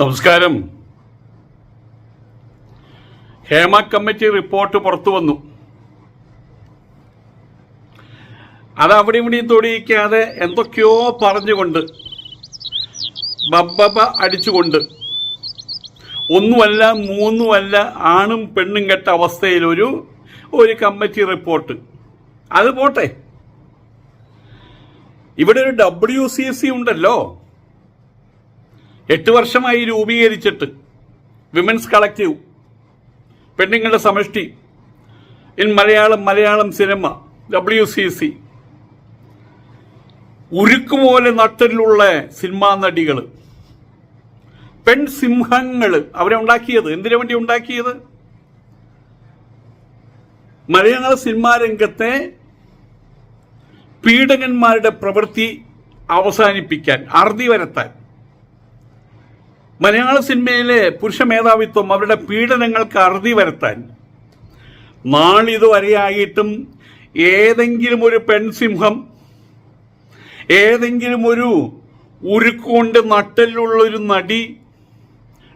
നമസ്കാരം. Hema committee report പുറത്തു വന്നു. അത് അവിടെ ഇവിടെയും തൊടിയിക്കാതെ എന്തൊക്കെയോ പറഞ്ഞുകൊണ്ട് ബബ്ബബ അടിച്ചുകൊണ്ട് ഒന്നുമല്ല മൂന്നുമല്ല ആണും പെണ്ണും കെട്ട അവസ്ഥയിലൊരു ഒരു കമ്മിറ്റി റിപ്പോർട്ട്. അത് പോട്ടെ. ഇവിടെ ഒരു ഡബ്ല്യു സി സി ഉണ്ടല്ലോ. എട്ട് വർഷമായി രൂപീകരിച്ചിട്ട് വിമൻസ് കളക്റ്റീവ് പെണ്ണുങ്ങളുടെ സമഷ്ടി in Malayalam Malayalam cinema W C C ഉരുക്കുപോലെ നട്ടലിലുള്ള സിനിമാ നടികൾ പെൺസിംഹങ്ങൾ അവരെ ഉണ്ടാക്കിയത് എന്തിനു വേണ്ടി ഉണ്ടാക്കിയത്? മലയാള സിനിമാ രംഗത്തെ പീഡകന്മാരുടെ പ്രവൃത്തി അവസാനിപ്പിക്കാൻ അറുതി വരത്താൻ. മലയാള സിനിമയിലെ പുരുഷ മേധാവിത്വം അവരുടെ പീഡനങ്ങൾക്ക് അറുതി വരുത്താൻ നാളിതുവരെയായിട്ടും ഏതെങ്കിലും ഒരു പെൺസിംഹം ഏതെങ്കിലും ഒരു ഉരുക്കൊണ്ട് നട്ടലുള്ളൊരു നടി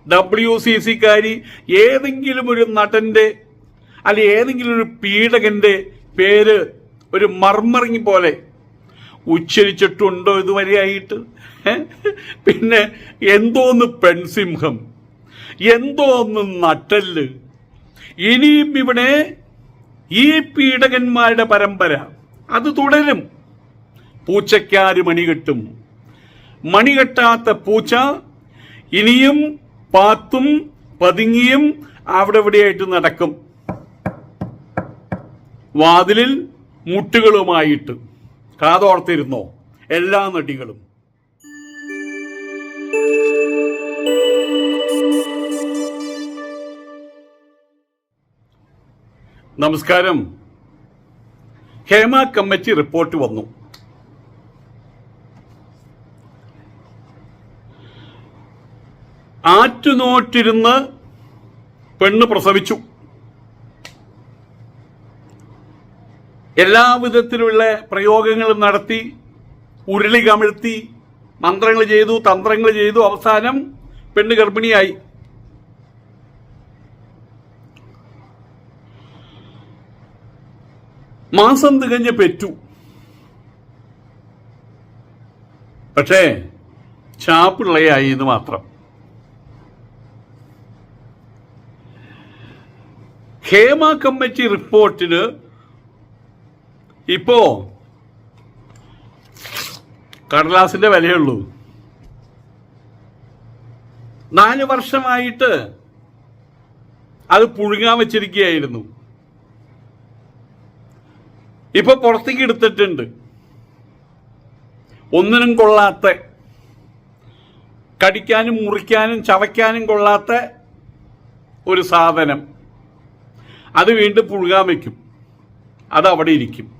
ഡബ്ല്യു സി സിക്കാരി ഏതെങ്കിലും ഒരു നടന്റെ അല്ലെ ഏതെങ്കിലും ഒരു പീഡകന്റെ പേര് ഒരു മർമറിങ് പോലെ ഉച്ചരിച്ചിട്ടുണ്ടോ ഇതുവരെയായിട്ട്? പിന്നെ എന്തോന്ന് പെൺസിംഹം? എന്തോന്ന് നട്ടൽ ഇനിയും ഇവിടെ ഈ പീഡകന്മാരുടെ പരമ്പര അത് തുടരും. പൂച്ചയ്ക്കാര് മണികെട്ടും മണികെട്ടാത്ത പൂച്ച ഇനിയും പാത്തും പതുങ്ങിയും അവിടെ ഇവിടെയായിട്ട് നടക്കും. വാതിലിൽ മുട്ടുകളുമായിട്ട്. കാതോർത്തിരുന്നോ എല്ലാ നടികളും. നമസ്കാരം. ഹേമ കമ്മിറ്റി റിപ്പോർട്ട് വന്നു. ആറ്റുനോറ്റിരുന്ന് പെണ്ണ് പ്രസവിച്ചു. എല്ലാ വിധത്തിലുള്ള പ്രയോഗങ്ങളും നടത്തി ഉരുളി കമിഴ്ത്തി മന്ത്രങ്ങൾ ചെയ്തു തന്ത്രങ്ങൾ ചെയ്തു. അവസാനം പെണ്ണ് ഗർഭിണിയായി. മാസം തികഞ്ഞ് പെറ്റു. പക്ഷേ ചാപ്പിള്ളയായി എന്ന് മാത്രം. ഹേമ കമ്മിറ്റി റിപ്പോർട്ടിന് ഇപ്പോ കടലാസിന്റെ വിലയുള്ളൂ. നാല് വർഷമായിട്ട് അത് പുഴുങ്ങാൻ വെച്ചിരിക്കുകയായിരുന്നു. ഇപ്പൊ പുറത്തേക്ക് എടുത്തിട്ടുണ്ട്. ഒന്നിനും കൊള്ളാത്ത കടിക്കാനും മുറിക്കാനും ചവയ്ക്കാനും കൊള്ളാത്ത ഒരു സാധനം. അത് വീണ്ടും പുഴുകാൻ വയ്ക്കും അത് അവിടെ ഇരിക്കും.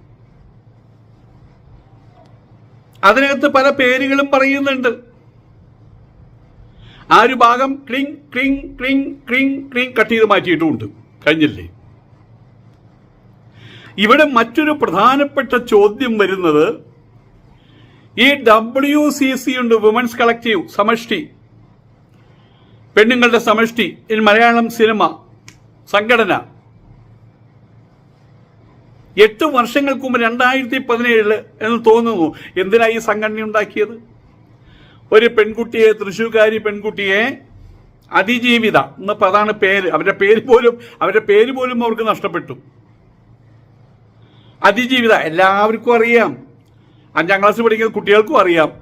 അതിനകത്ത് പല പേരുകളും പറയുന്നുണ്ട്. ആ ഒരു ഭാഗം ക്ലിങ് ക്ലിങ് ക്ലിങ് ക്ലിങ് ക്ലിങ് കട്ട് ചെയ്ത് മാറ്റിയിട്ടുമുണ്ട് കഴിഞ്ഞില്ലേ? ഇവിടെ മറ്റൊരു പ്രധാനപ്പെട്ട ചോദ്യം വരുന്നത് ഈ ഡബ്ല്യു സി സി ഉണ്ട് വുമൻസ് കളക്റ്റീവ് സമഷ്ടി. പെണ്ണുങ്ങളുടെ സമഷ്ടി ഇൻ മലയാളം സിനിമ സംഘടന. എട്ട് വർഷങ്ങൾക്ക് മുമ്പ് രണ്ടായിരത്തി പതിനേഴിൽ എന്ന് തോന്നുന്നു. എന്തിനാ ഈ സംഘടന ഉണ്ടാക്കിയത്? ഒരു പെൺകുട്ടിയെ തൃശ്ശൂർക്കാരി പെൺകുട്ടിയെ അതിജീവിത എന്ന പ്രധാന പേര് അവരുടെ പേര് പോലും അവരുടെ പേര് പോലും അവർക്ക് നഷ്ടപ്പെട്ടു. അതിജീവിത എല്ലാവർക്കും അറിയാം. അഞ്ചാം ക്ലാസ് പഠിക്കുന്ന കുട്ടികൾക്കും അറിയാം.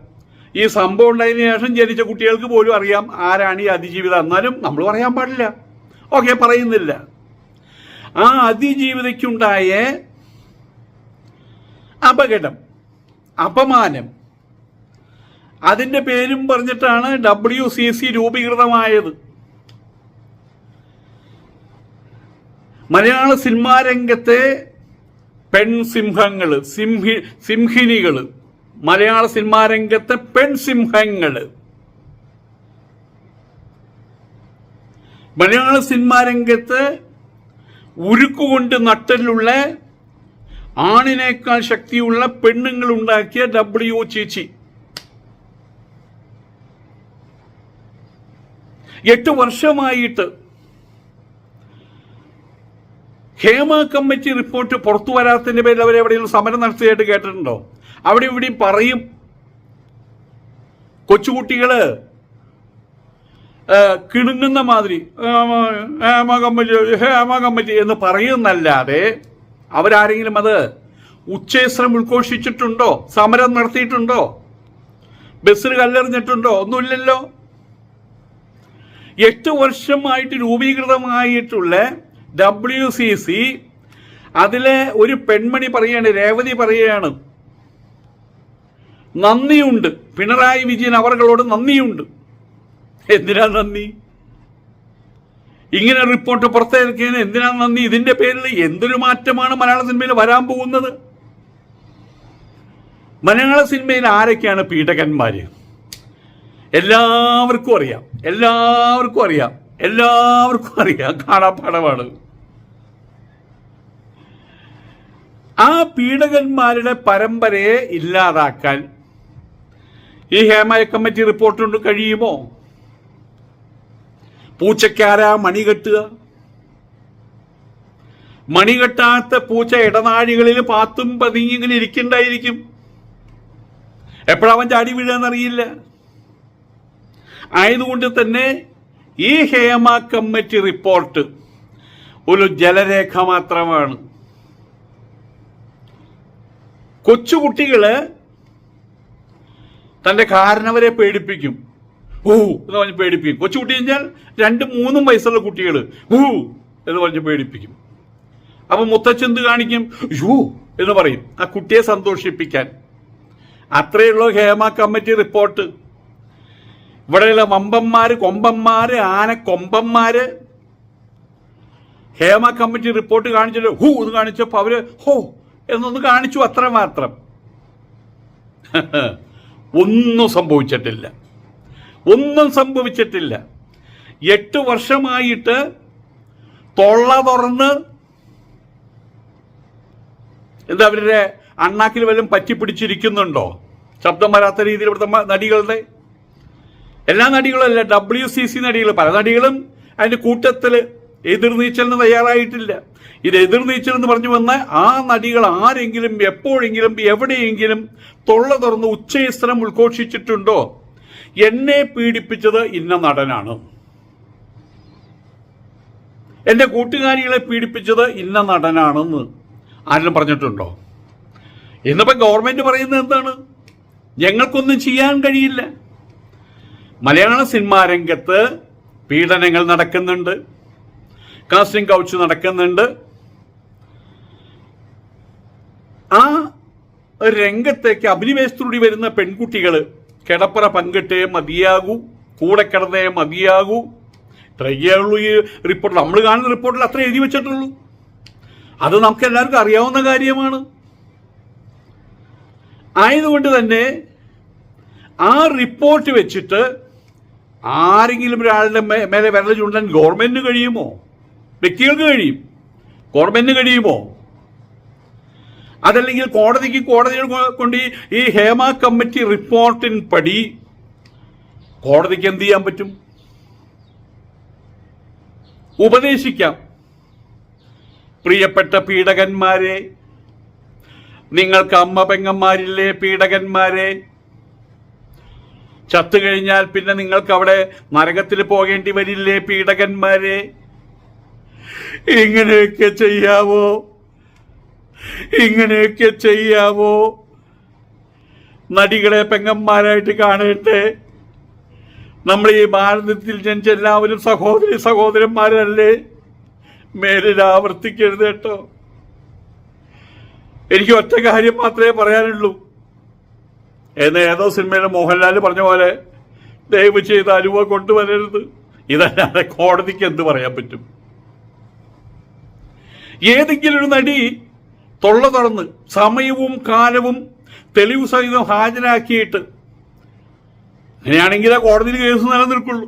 ഈ സംഭവം ഉണ്ടായതിനു ശേഷം ജനിച്ച കുട്ടികൾക്ക് പോലും അറിയാം ആരാണ് ഈ അതിജീവിത. എന്നാലും നമ്മൾ പറയാൻ പാടില്ല. ഓക്കെ പറയുന്നില്ല. ആ അതിജീവിതയ്ക്കുണ്ടായ അപകടം അപമാനം. അതിന്റെ പേരും പറഞ്ഞിട്ടാണ് ഡബ്ല്യു സി സി രൂപീകൃതമായത്. മലയാള സിനിമാ രംഗത്തെ പെൺസിംഹങ്ങൾ സിംഹി സിംഹിനികൾ മലയാള സിനിമാ രംഗത്തെ പെൺസിംഹങ്ങൾ മലയാള സിനിമാ രംഗത്ത് ഉരുക്കുകൊണ്ട് നട്ടലുള്ള ആണിനേക്കാൾ ശക്തിയുള്ള പെണ്ണുങ്ങൾ ഉണ്ടാക്കിയ ഡബ്ല്യു ചേച്ചി എട്ട് വർഷമായിട്ട് ഹേമ കമ്മിറ്റി റിപ്പോർട്ട് പുറത്തു വരാത്തതിന്റെ പേരിൽ അവർ എവിടെയെങ്കിലും സമരം നടത്തിയായിട്ട് കേട്ടിട്ടുണ്ടോ? അവിടെ ഇവിടെയും പറയും. കൊച്ചുകുട്ടികൾ കിണുങ്ങുന്ന മാതിരി ഹേമ കമ്മിറ്റി ഹേമ കമ്മിറ്റി എന്ന് പറയുന്നല്ലാതെ അവരാരെങ്കിലും അത് ഉച്ചേശ്രം ഉദ്ഘോഷിച്ചിട്ടുണ്ടോ സമരം നടത്തിയിട്ടുണ്ടോ? ബസ്സിന് കല്ലെറിഞ്ഞിട്ടുണ്ടോ? ഒന്നുമില്ലല്ലോ. എട്ട് വർഷമായിട്ട് രൂപീകൃതമായിട്ടുള്ള ഡബ്ല്യു സി സി അതിലെ ഒരു പെൺമണി പറയാണ് രേവതി പറയുകയാണ്. നന്ദിയുണ്ട്. പിണറായി വിജയൻ അവരോട് നന്ദിയുണ്ട്. എന്തിനാ നന്ദി? ഇങ്ങനെ റിപ്പോർട്ട് പുറത്തിറക്കിയതിന് എന്തിനാണ് നന്ദി? ഇതിന്റെ പേരിൽ എന്തൊരു മാറ്റമാണ് മലയാള സിനിമയിൽ വരാൻ പോകുന്നത്? മലയാള സിനിമയിൽ ആരൊക്കെയാണ് പീഡകന്മാര്? എല്ലാവർക്കും അറിയാം. എല്ലാവർക്കും അറിയാം. എല്ലാവർക്കും അറിയാം. കാണാപ്പാടമാണ് ആ പീഡകന്മാരുടെ പരമ്പരയെ ഇല്ലാതാക്കാൻ ഈ ഹേമ കമ്മിറ്റി റിപ്പോർട്ട് കൊണ്ട് കഴിയുമോ? പൂച്ചക്കാരാ മണി കെട്ടുക? മണി കെട്ടാത്ത പൂച്ച ഇടനാഴികളിൽ പാത്തും പതിങ്ങിങ്ങനെ ഇരിക്കണ്ടായിരിക്കും. എപ്പോഴവൻ ചാടി വീഴുകയെന്നറിയില്ല ആയതുകൊണ്ട് തന്നെ ഈ ഹേമ കമ്മിറ്റി റിപ്പോർട്ട് ഒരു ജലരേഖ മാത്രമാണ്. കൊച്ചുകുട്ടികൾ തന്റെ കാരണവരെ പേടിപ്പിക്കും. ഊ എന്ന് പറഞ്ഞ് പേടിപ്പിക്കും. കൊച്ചുകുട്ടി കഴിഞ്ഞാൽ രണ്ടും മൂന്നും വയസ്സുള്ള കുട്ടികൾ ഊ എന്ന് പറഞ്ഞ് പേടിപ്പിക്കും. അപ്പൊ മുത്തച്ഛന്ത് കാണിക്കും? യൂ എന്ന് പറയും. ആ കുട്ടിയെ സന്തോഷിപ്പിക്കാൻ. അത്രയുള്ള ഹേമ കമ്മിറ്റി റിപ്പോർട്ട്. ഇവിടെയുള്ള വമ്പന്മാര് കൊമ്പന്മാര് ആനക്കൊമ്പന്മാര് ഹേമ കമ്മിറ്റി റിപ്പോർട്ട് കാണിച്ചിട്ട് ഹൂ എന്ന് കാണിച്ചപ്പോൾ അവർ ഹോ എന്നൊന്ന് കാണിച്ചു അത്ര മാത്രം. ഒന്നും സംഭവിച്ചിട്ടില്ല. ഒന്നും സംഭവിച്ചിട്ടില്ല. എട്ട് വർഷമായിട്ട് തൊള്ള തുറന്ന് എന്താ അവരുടെ അണ്ണാക്കിൽ വല്ലതും പറ്റിപ്പിടിച്ചിരിക്കുന്നുണ്ടോ? ശബ്ദം വരാത്ത രീതിയിൽ ഇവിടുത്തെ നടികളുടെ? എല്ലാ നടികളും അല്ല ഡബ്ല്യു സി സി നടികൾ പല നടികളും അതിന്റെ കൂട്ടത്തിൽ എതിർനീച്ചലിന് തയ്യാറായിട്ടില്ല. ഇത് എതിർനീച്ചലെന്ന് പറഞ്ഞു വന്ന ആ നടികൾ ആരെങ്കിലും എപ്പോഴെങ്കിലും എവിടെയെങ്കിലും തൊള്ള തുറന്ന് ഉച്ചയസ്ത്രം ഉദ്ഘോഷിച്ചിട്ടുണ്ടോ? എന്നെ പീഡിപ്പിച്ചത് ഇന്ന നടനാണ്. എന്റെ കൂട്ടുകാരികളെ പീഡിപ്പിച്ചത് ഇന്ന നടനാണെന്ന് ആരെങ്കിലും പറഞ്ഞിട്ടുണ്ടോ? ഇന്നിപ്പോ ഗവൺമെന്റ് പറയുന്നത് എന്താണ്? ഞങ്ങൾക്കൊന്നും ചെയ്യാൻ കഴിയില്ല. മലയാള സിനിമാ രംഗത്ത് പീഡനങ്ങൾ നടക്കുന്നുണ്ട്. കാസ്റ്റിംഗ് കൗച്ച് നടക്കുന്നുണ്ട്. ആ രംഗത്തേക്ക് അഭിനിവേശത്തിലൂടെ വരുന്ന പെൺകുട്ടികൾ കിടപ്പറ പങ്കിട്ടേ മതിയാകൂ കൂടെ കിടന്നേ മതിയാകൂ. ഇത്രയൊക്കെയുള്ളൂ ഈ റിപ്പോർട്ടിൽ നമ്മൾ കാണുന്ന റിപ്പോർട്ടിൽ അത്ര എഴുതി വെച്ചിട്ടുള്ളൂ. അത് നമുക്ക് എല്ലാവർക്കും അറിയാവുന്ന കാര്യമാണ്. ആയതുകൊണ്ട് തന്നെ ആ റിപ്പോർട്ട് വെച്ചിട്ട് ആരെങ്കിലും ഒരാളുടെ മേലെ വിരൽ ചൂണ്ടാൻ ഗവൺമെന്റിന് കഴിയുമോ? വ്യക്തികൾക്ക് കഴിയും. ഗവൺമെന്റിന് കഴിയുമോ? അതല്ലെങ്കിൽ കോടതിക്ക് കോടതികൾ കൊണ്ട് ഈ ഹേമ കമ്മിറ്റി റിപ്പോർട്ടിൻ പടി കോടതിക്ക് എന്ത് ചെയ്യാൻ പറ്റും? ഉപദേശിക്കാം. പ്രിയപ്പെട്ട പീഡകന്മാരെ നിങ്ങൾക്ക് അമ്മ പെങ്ങന്മാരില്ലേ പീഡകന്മാരെ? ചത്തു കഴിഞ്ഞാൽ പിന്നെ നിങ്ങൾക്ക് അവിടെ നരകത്തിൽ പോകേണ്ടി വരില്ലേ പീഡകന്മാരെ? ഇങ്ങനെയൊക്കെ ചെയ്യാവോ? ഇങ്ങനെയൊക്കെ ചെയ്യാവോ? നടികളെ പെങ്ങന്മാരായിട്ട് കാണട്ടെ. നമ്മൾ ഈ ഭാരതത്തിൽ ജനിച്ച എല്ലാവരും സഹോദരി സഹോദരന്മാരല്ലേ? മേലിൽ ആവർത്തിക്കരുത് കേട്ടോ. എനിക്ക് ഒറ്റ കാര്യം മാത്രമേ പറയാനുള്ളൂ. എന്ന് ഏതോ സിനിമയിലെ മോഹൻലാൽ പറഞ്ഞ പോലെ ദയവ് ചെയ്ത് അലുവ കൊണ്ടുവരരുത്. ഇതല്ലാതെ കോടതിക്ക് എന്ത് പറയാൻ പറ്റും? ഏതെങ്കിലും ഒരു നടി തൊള്ള തുറന്ന് സമയവും കാലവും തെളിവ് സഹിതം ഹാജരാക്കിയിട്ട് അങ്ങനെയാണെങ്കിൽ ആ കോടതിയിൽ കേസ് നിലനിൽക്കുള്ളൂ.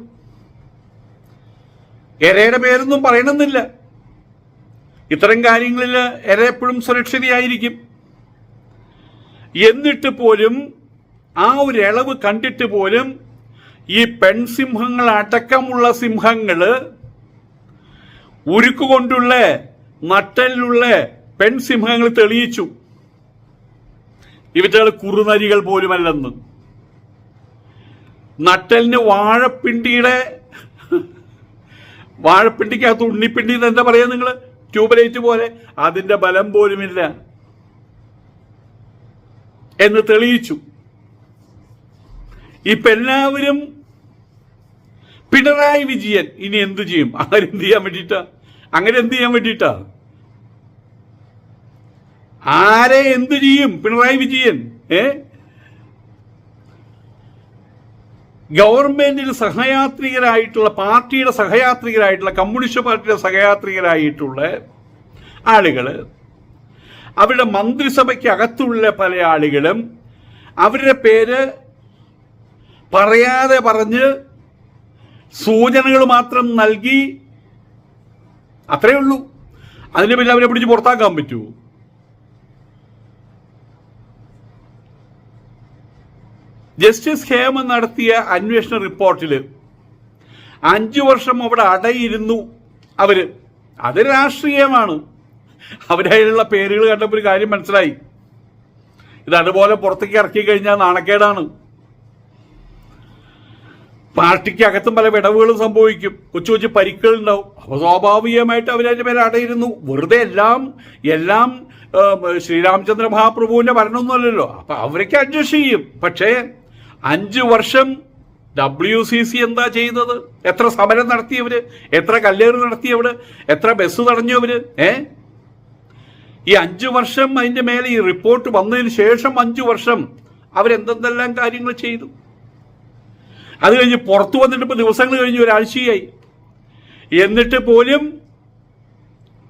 എരയുടെ പേരൊന്നും പറയണമെന്നില്ല. ഇത്തരം കാര്യങ്ങളിൽ എര എപ്പോഴും സുരക്ഷിതയായിരിക്കും. എന്നിട്ട് പോലും ആ ഒരു ഇളവ് കണ്ടിട്ട് പോലും ഈ പെൺസിംഹങ്ങൾ അടക്കമുള്ള സിംഹങ്ങൾ ഉരുക്കുകൊണ്ടുള്ള നട്ടലിലുള്ള പെൺസിംഹങ്ങൾ തെളിയിച്ചു. ഇവറ്റകൾ കുറുനരികൾ പോലുമല്ലെന്ന്. നട്ടലിന് വാഴപ്പിണ്ടിയുടെ വാഴപ്പിണ്ടിക്കകത്ത് ഉണ്ണിപ്പിണ്ടി എന്ന് എന്താ പറയാ നിങ്ങൾ ട്യൂബ്ലൈറ്റ് പോലെ. അതിന്റെ ബലം പോലുമില്ല. എന്ന് തെളിയിച്ചു. ഇപ്പൊ എല്ലാവരും പിണറായി വിജയൻ. ഇനി എന്തു ചെയ്യും? അങ്ങനെ എന്ത് ചെയ്യാൻ വേണ്ടിയിട്ടാ? അങ്ങനെ എന്ത് ചെയ്യാൻ വേണ്ടിയിട്ടാ? ആരെ എന്ത് ചെയ്യും? പിണറായി വിജയൻ ഏ? ഗവൺമെന്റിന് സഹയാത്രികരായിട്ടുള്ള പാർട്ടിയുടെ സഹയാത്രികരായിട്ടുള്ള കമ്മ്യൂണിസ്റ്റ് പാർട്ടിയുടെ സഹയാത്രികരായിട്ടുള്ള ആളുകൾ അവരുടെ മന്ത്രിസഭയ്ക്ക് അകത്തുള്ള പല ആളുകളും അവരുടെ പേര് പറയാതെ പറഞ്ഞ് സൂചനകൾ മാത്രം നൽകി അത്രയേ ഉള്ളൂ. അതിന് പിന്നെ അവരെ പിടിച്ച് പുറത്താക്കാൻ പറ്റുമോ ജസ്റ്റിസ് ഹേമ നടത്തിയ അന്വേഷണ റിപ്പോർട്ടിൽ അഞ്ചു വർഷം അവിടെ അടയിരുന്നു അവർ. അത് രാഷ്ട്രീയമാണ്. അവരതിലുള്ള പേരുകൾ കണ്ടപ്പോൾ ഒരു കാര്യം മനസ്സിലായി. ഇത് അതുപോലെ പുറത്തേക്ക് ഇറക്കി കഴിഞ്ഞാൽ നാണക്കേടാണ്. പാർട്ടിക്ക് അകത്തും പല വിടവുകളും സംഭവിക്കും. കൊച്ചു കൊച്ചു പരിക്കുകൾ ഉണ്ടാവും അപ്പൊ സ്വാഭാവികമായിട്ട് അവരതിന്റെ പേര് അടയിരുന്നു. വെറുതെ എല്ലാം എല്ലാം ശ്രീരാമചന്ദ്ര മഹാപ്രഭുവിന്റെ ഭരണമൊന്നുമല്ലല്ലോ. അപ്പൊ അവരൊക്കെ അഡ്ജസ്റ്റ് ചെയ്യും. പക്ഷേ അഞ്ചു വർഷം ഡബ്ല്യു സി സി എന്താ ചെയ്യുന്നത്? എത്ര സമരം നടത്തിയവര്? എത്ര കല്ലേറ് നടത്തിയവര്? എത്ര ബസ് തടഞ്ഞവര്? ഏ? ഈ അഞ്ചു വർഷം അതിന്റെ മേലെ ഈ റിപ്പോർട്ട് വന്നതിന് ശേഷം അഞ്ചു വർഷം അവരെന്തെന്തെല്ലാം കാര്യങ്ങൾ ചെയ്തു? അത് കഴിഞ്ഞ് പുറത്തു വന്നിട്ട് ഇപ്പൊ ദിവസങ്ങൾ കഴിഞ്ഞ് ഒരാഴ്ചയായി. എന്നിട്ട് പോലും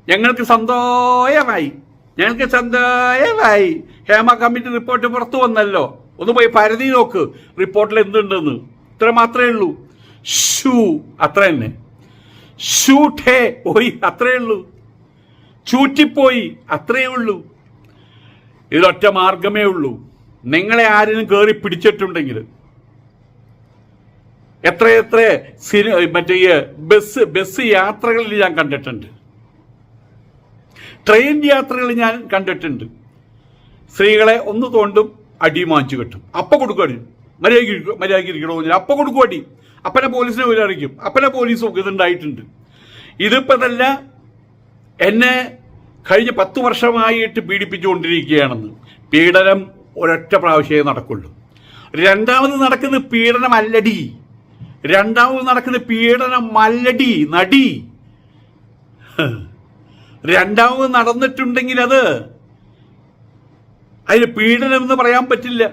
ഞങ്ങൾക്ക് സന്തോഷമായി. ഞങ്ങൾക്ക് സന്തോഷമായി. ഹേമ കമ്മിറ്റി റിപ്പോർട്ട് പുറത്തു വന്നല്ലോ. ഒന്ന് പോയി പരതി നോക്ക്. റിപ്പോർട്ടിൽ എന്തുണ്ടെന്ന്. ഇത്ര മാത്രമേ ഉള്ളൂ. ഷൂ അത്ര തന്നെ. ഷൂട്ടേ പോയി അത്രേ ഉള്ളൂ. ചൂറ്റിപ്പോയി അത്രേ ഉള്ളൂ. ഇതൊറ്റ മാർഗമേ ഉള്ളൂ. നിങ്ങളെ ആരെങ്കിലും കയറി പിടിച്ചിട്ടുണ്ടെങ്കിൽ. എത്ര സിനി മറ്റേ ബസ് ബസ് യാത്രകളിൽ ഞാൻ കണ്ടിട്ടുണ്ട്. ട്രെയിൻ യാത്രകളിൽ ഞാൻ കണ്ടിട്ടുണ്ട്. സ്ത്രീകളെ ഒന്ന് തോണ്ടും അടി മാഞ്ചു കെട്ടും. അപ്പ കൊടുക്കും അടി. മര്യാദയ്ക്ക് മര്യാദയ്ക്ക് ഇരിക്കണമെന്നില്ല അപ്പ കൊടുക്കും അടി. അപ്പനെ പോലീസിനെ വിചാരിക്കും അപ്പനെ പോലീസും ഇതുണ്ടായിട്ടുണ്ട് ഇതിപ്പോ അതല്ല എന്നെ കഴിഞ്ഞ പത്ത് വർഷമായിട്ട് പീഡിപ്പിച്ചുകൊണ്ടിരിക്കുകയാണെന്ന്. പീഡനം ഒരൊറ്റ പ്രാവശ്യമേ നടക്കുള്ളൂ. രണ്ടാമത് നടക്കുന്ന പീഡനം അല്ലടി. രണ്ടാമത് നടക്കുന്ന പീഡനം പീഡനമല്ലടി നടി. രണ്ടാമത് നടന്നിട്ടുണ്ടെങ്കിൽ അത് അതിന് പീഡനം എന്ന് പറയാൻ പറ്റില്ല.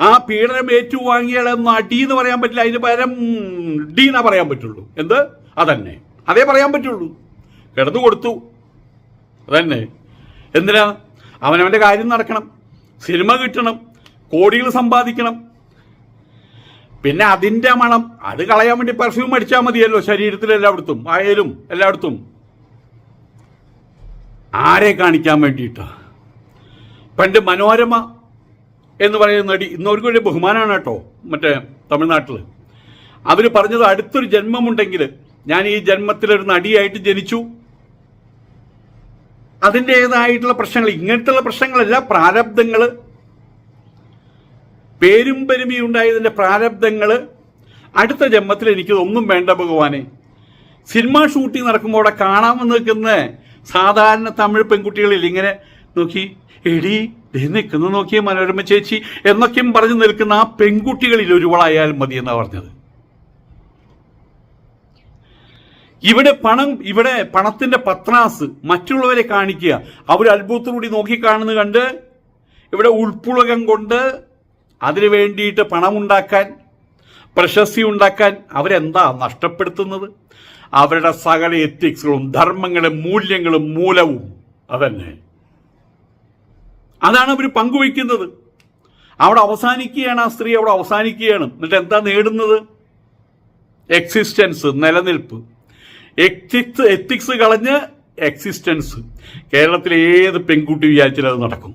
ആ പീഡനം ഏറ്റുവാങ്ങിയാൽ അടി എന്ന് പറയാൻ പറ്റില്ല. അതിന് പകരം ഡി എന്നാ പറയാൻ പറ്റുള്ളൂ. എന്ത്? അതന്നെ. അതേ പറയാൻ പറ്റുള്ളൂ. കിടന്നു കൊടുത്തു. അതന്നെ. എന്തിനാ? അവനവന്റെ കാര്യം നടക്കണം. സിനിമ കിട്ടണം. കോടികൾ സമ്പാദിക്കണം. പിന്നെ അതിന്റെ മണം. അത് കളയാൻ വേണ്ടി പെർഫ്യൂം അടിച്ചാൽ മതിയല്ലോ ശരീരത്തിൽ എല്ലായിടത്തും. ആയാലും എല്ലായിടത്തും. ആരെ കാണിക്കാൻ വേണ്ടിയിട്ടാ? പണ്ട് മനോരമ എന്ന് പറയുന്ന നടി ഇന്നവർക്ക് വലിയ ബഹുമാനമാണ് കേട്ടോ മറ്റേ തമിഴ്നാട്ടിൽ അവർ പറഞ്ഞത് അടുത്തൊരു ജന്മമുണ്ടെങ്കിൽ ഞാൻ ഈ ജന്മത്തിലൊരു നടിയായിട്ട് ജനിച്ചു. അതിന്റെതായിട്ടുള്ള പ്രശ്നങ്ങൾ ഇങ്ങനത്തുള്ള പ്രശ്നങ്ങളല്ല പ്രാരബ്ധങ്ങൾ പേരും പെരുമയും ഉണ്ടായതിന്റെ പ്രാരബ്ധങ്ങൾ അടുത്ത ജന്മത്തിൽ എനിക്ക് ഒന്നും വേണ്ട ഭഗവാനെ. സിനിമ ഷൂട്ടിംഗ് നടക്കുമ്പോൾ അവിടെ കാണാമെന്ന് നിൽക്കുന്ന സാധാരണ തമിഴ് പെൺകുട്ടികളിൽ ഇങ്ങനെ നോക്കി എടി ദേ നിൽക്കുന്നു നോക്കിയ മനോരമ ചേച്ചി എന്നൊക്കെയും പറഞ്ഞു നിൽക്കുന്ന ആ പെൺകുട്ടികളിൽ ഒരുവളായാലും മതി എന്നാ പറഞ്ഞത്. ഇവിടെ പണം ഇവിടെ പണത്തിന്റെ പത്രാസ് മറ്റുള്ളവരെ കാണിക്കുക. അവർ അത്ഭുതത്തോടുകൂടി നോക്കിക്കാണുന്നത് കണ്ട് ഇവിടെ ഉൾപ്പുളകം കൊണ്ട് അതിനു വേണ്ടിയിട്ട് പണമുണ്ടാക്കാൻ പ്രശസ്തി ഉണ്ടാക്കാൻ അവരെന്താ നഷ്ടപ്പെടുത്തുന്നത്? അവരുടെ സകല എത്തിക്സുകളും ധർമ്മങ്ങളും മൂല്യങ്ങളും മൂലവും അതന്നെ. അതാണ് അവർ പങ്കുവയ്ക്കുന്നത്. അവിടെ അവസാനിക്കുകയാണ് ആ സ്ത്രീ അവിടെ അവസാനിക്കുകയാണ്. എന്നിട്ട് എന്താ നേടുന്നത്? എക്സിസ്റ്റൻസ് നിലനിൽപ്പ്. എത്തിക്സ് എത്തിക്സ് കളഞ്ഞ് എക്സിസ്റ്റൻസ് കേരളത്തിലെ ഏത് പെൺകുട്ടി വിചാരിച്ചാലും അത് നടക്കും.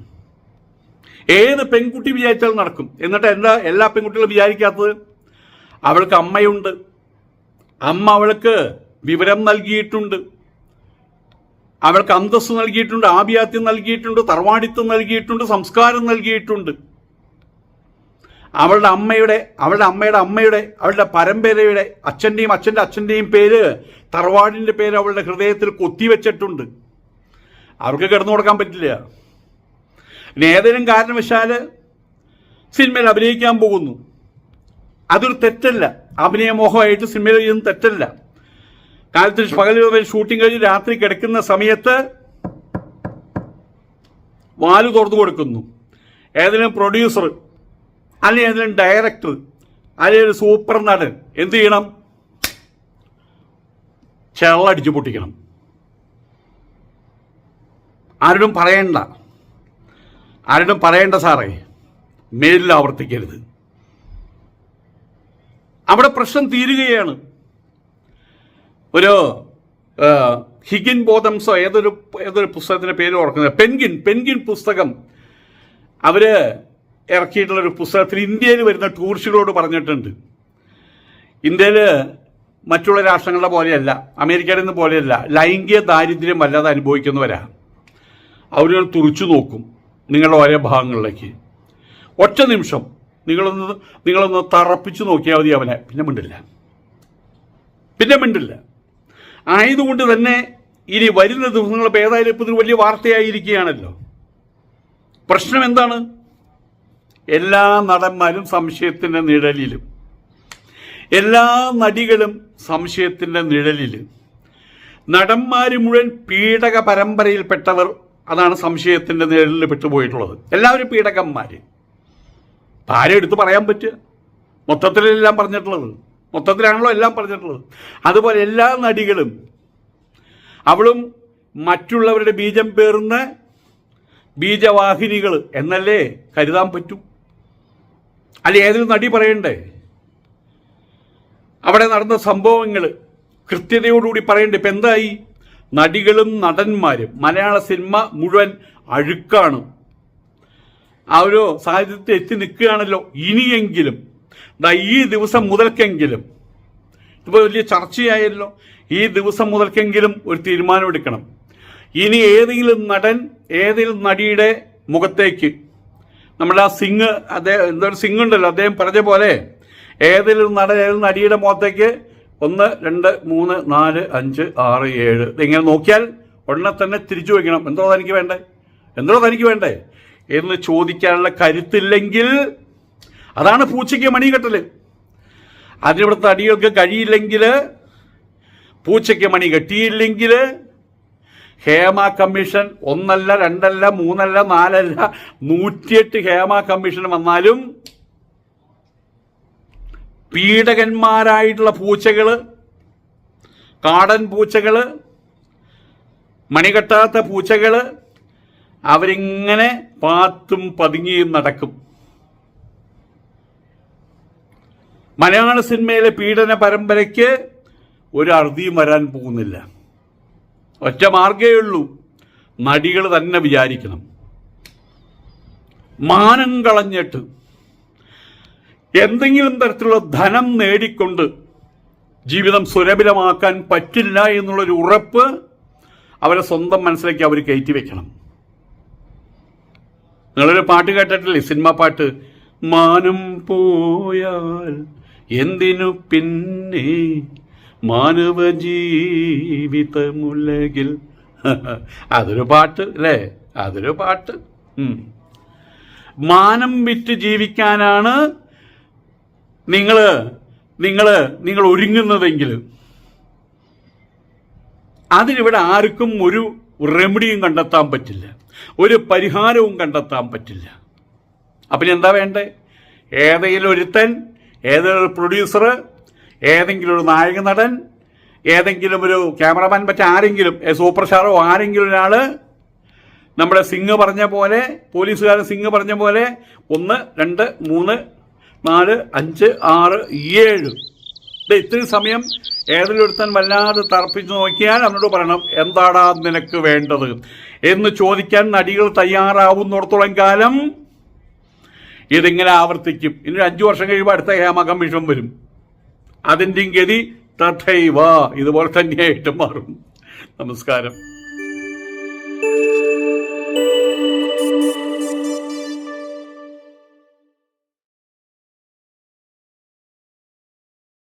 ഏത് പെൺകുട്ടി വിചാരിച്ചാലും നടക്കും. എന്നിട്ട് എന്താ എല്ലാ പെൺകുട്ടികളും വിചാരിക്കാത്തത്? അവൾക്ക് അമ്മയുണ്ട്. അമ്മ അവൾക്ക് വിവരം നൽകിയിട്ടുണ്ട്. അവൾക്ക് അന്തസ്സ് നൽകിയിട്ടുണ്ട് ആഭിയാത്യം നൽകിയിട്ടുണ്ട് തറവാടിത്തം നൽകിയിട്ടുണ്ട് സംസ്കാരം നൽകിയിട്ടുണ്ട്. അവളുടെ അമ്മയുടെ അവളുടെ അമ്മയുടെ അമ്മയുടെ അവളുടെ പരമ്പരയുടെ അച്ഛന്റെയും അച്ഛന്റെ അച്ഛന്റെയും പേര് തറവാടിന്റെ പേര് അവളുടെ ഹൃദയത്തിൽ കൊത്തിവെച്ചിട്ടുണ്ട്. അവർക്ക് കിടന്നു കൊടുക്കാൻ പറ്റില്ല. ഇനി ഏതെങ്കിലും കാരണവശാൽ സിനിമയിൽ അഭിനയിക്കാൻ പോകുന്നു. അതൊരു തെറ്റല്ല. അഭിനയമോഹമായിട്ട് സിനിമയിൽ ചെയ്യുന്ന തെറ്റല്ല. കാലത്ത് പകൽ ഷൂട്ടിംഗ് കഴിഞ്ഞ് രാത്രി കിടക്കുന്ന സമയത്ത് വാൽ തുറന്നു കൊടുക്കുന്നു. ഏതെങ്കിലും പ്രൊഡ്യൂസർ അല്ലെങ്കിൽ ഏതെങ്കിലും ഡയറക്ടർ അല്ലെങ്കിൽ ഒരു സൂപ്പർ നടൻ എന്ത് ചെയ്യണം? ചെള്ളടിച്ചു പൊട്ടിക്കണം. ആരോടും പറയണ്ട. ആരോടും പറയണ്ട സാറേ. മേലിൽ ആവർത്തിക്കരുത്. അവിടെ പ്രശ്നം തീരുകയാണ്. ഒരു ഹിഗിൻ ബോധംസോ ഏതൊരു ഏതൊരു പുസ്തകത്തിന്റെ പേര് ഓർക്കുന്നത്? പെൻഗിൻ പെൻഗിൻ പുസ്തകം. അവർ ഇറക്കിയിട്ടുള്ള ഒരു പുസ്തകത്തിൽ ഇന്ത്യയിൽ വരുന്ന ടൂറിസ്റ്റുകളോട് പറഞ്ഞിട്ടുണ്ട്. ഇന്ത്യയിൽ മറ്റുള്ള രാഷ്ട്രങ്ങളുടെ പോലെയല്ല അമേരിക്കയുടെ നിന്ന് പോലെയല്ല ലൈംഗിക ദാരിദ്ര്യം വല്ലാതെ അനുഭവിക്കുന്നവരാ. അവരുകൾ തുറിച്ചു നോക്കും നിങ്ങളുടെ ഓരോ ഭാഗങ്ങളിലേക്ക്. ഒറ്റ നിമിഷം. നിങ്ങളൊന്ന് നിങ്ങളൊന്ന് തറപ്പിച്ചു നോക്കിയാൽ മതി അവനെ. പിന്നെ മിണ്ടില്ല. പിന്നെ മിണ്ടില്ല. ആയതുകൊണ്ട് തന്നെ ഇനി വരുന്ന ദിവസങ്ങൾ ഏതായാലും ഇപ്പോൾ ഇതൊരു വലിയ വാർത്തയായിരിക്കുകയാണല്ലോ. പ്രശ്നം എന്താണ്? എല്ലാ നടന്മാരും സംശയത്തിന്റെ നിഴലിലും. എല്ലാ നടികളും സംശയത്തിന്റെ നിഴലിലും. നടന്മാർ മുഴുവൻ പീഡക പരമ്പരയിൽപ്പെട്ടവർ അതാണ് സംശയത്തിന്റെ നിഴലിൽ പെട്ടുപോയിട്ടുള്ളത്. എല്ലാവരും പീഡകന്മാർ ആരും എടുത്ത് പറയാൻ പറ്റുക? മൊത്തത്തിലെല്ലാം പറഞ്ഞിട്ടുള്ളത്. മൊത്തത്തിലാണല്ലോ എല്ലാം പറഞ്ഞിട്ടുള്ളത്. അതുപോലെ എല്ലാ നടികളും അവളും മറ്റുള്ളവരുടെ ബീജം പേറുന്ന ബീജവാഹിനികൾ എന്നല്ലേ കരുതാൻ പറ്റൂ? അല്ലെ ഏതൊരു നടി പറയണ്ടേ? അവിടെ നടന്ന സംഭവങ്ങൾ കൃത്യതയോടുകൂടി പറയണ്ടേ? ഇപ്പം എന്തായി? നടികളും നടന്മാരും. മലയാള സിനിമ മുഴുവൻ അഴുക്കാണ്. ആ ഒരു സാഹചര്യത്തിൽ എത്തി നിൽക്കുകയാണല്ലോ ഇനിയെങ്കിലും. ഈ ദിവസം മുതൽക്കെങ്കിലും ഇപ്പോൾ വലിയ ചർച്ചയായല്ലോ ഈ ദിവസം മുതൽക്കെങ്കിലും ഒരു തീരുമാനമെടുക്കണം. ഇനി ഏതെങ്കിലും നടൻ ഏതെങ്കിലും നടിയുടെ മുഖത്തേക്ക് നമ്മുടെ ആ സിംഗ് അദ്ദേഹം എന്തോ സിംഗ് ഉണ്ടല്ലോ അദ്ദേഹം പറഞ്ഞ പോലെ ഏതെങ്കിലും നടൻ ഏതെങ്കിലും നടിയുടെ മുഖത്തേക്ക് ഒന്ന് രണ്ട് മൂന്ന് നാല് അഞ്ച് ആറ് ഏഴ് ഇങ്ങനെ നോക്കിയാൽ ഉടനെ തന്നെ തിരിച്ചു വയ്ക്കണം. എന്തോ തനിക്ക് വേണ്ടേ? എന്തോ തനിക്ക് വേണ്ടേ? എന്ന് ചോദിക്കാനുള്ള കരുത്തില്ലെങ്കിൽ അതാണ് പൂച്ചയ്ക്ക് മണി കെട്ടൽ അതിനിവിടുത്തെ അടികൾക്ക് കഴിയില്ലെങ്കിൽ പൂച്ചയ്ക്ക് മണി കെട്ടിയില്ലെങ്കിൽ ഹേമ കമ്മീഷൻ ഒന്നല്ല രണ്ടല്ല മൂന്നല്ല നാലല്ല നൂറ്റിയെട്ട് ഹേമ കമ്മീഷൻ വന്നാലും പീഡകന്മാരായിട്ടുള്ള പൂച്ചകൾ കാടൻ പൂച്ചകൾ മണികെട്ടാത്ത പൂച്ചകൾ അവരിങ്ങനെ പാത്തും പതുങ്ങിയും നടക്കും. മലയാള സിനിമയിലെ പീഡന പരമ്പരയ്ക്ക് ഒരു അറുതിയും വരാൻ പോകുന്നില്ല. ഒറ്റ മാർഗേ ഉള്ളൂ. നടികൾ തന്നെ വിചാരിക്കണം. മാനം കളഞ്ഞിട്ട് എന്തെങ്കിലും തരത്തിലുള്ള ധനം നേടിക്കൊണ്ട് ജീവിതം സുലഭിലമാക്കാൻ പറ്റില്ല എന്നുള്ളൊരു ഉറപ്പ് അവരെ സ്വന്തം മനസ്സിലേക്ക് അവർ കയറ്റി വെക്കണം. നിങ്ങളൊരു പാട്ട് കേട്ടിട്ടില്ലേ? സിനിമ പാട്ട് മാനം പോയാൽ എന്തിനു പിന്നെ മാനവ ജീവിതമുലകിൽ? അതൊരു പാട്ട് അല്ലേ? അതൊരു പാട്ട്. മാനം വിറ്റ് ജീവിക്കാനാണ് നിങ്ങൾ നിങ്ങൾ നിങ്ങൾ ഒരുങ്ങുന്നതെങ്കിൽ. അതിനിവിടെ ആർക്കും ഒരു റെമഡിയും കണ്ടെത്താൻ പറ്റില്ല. ഒരു പരിഹാരവും കണ്ടെത്താൻ പറ്റില്ല. അപ്പം എന്താ വേണ്ടേ? ഏതെങ്കിലും ഒരുത്തൻ ഒരു പ്രൊഡ്യൂസർ ഏതെങ്കിലും ഒരു നായക നടൻ ഏതെങ്കിലും ഒരു ക്യാമറമാൻ മറ്റേ ആരെങ്കിലും സൂപ്പർ സ്റ്റാറോ ആരെങ്കിലും ഒരാൾ നമ്മുടെ സിംഗ് പറഞ്ഞ പോലെ പോലീസുകാരൻ സിംഗ് പറഞ്ഞ പോലെ ഒന്ന് രണ്ട് മൂന്ന് നാല് അഞ്ച് ആറ് ഏഴ്. ഇത്രയും സമയം ഏതെങ്കിലും ഒരുത്തൻ വല്ലാതെ തറപ്പിച്ച് നോക്കിയാൽ അവനോട് പറയണം എന്താടാ നിനക്ക് വേണ്ടത്? എന്ന് ചോദിക്കാൻ നടികൾ തയ്യാറാവുന്നിടത്തോളം കാലം ഇതിങ്ങനെ ആവർത്തിക്കും. ഇനി അഞ്ചു വർഷം കഴിയുമ്പോൾ അടുത്ത ഹേമ കമ്മീഷൻ വരും. അതിന്റെ ഗതി തഥൈവ. ഇതുപോലെ തന്നെയായിട്ട് മാറും. നമസ്കാരം.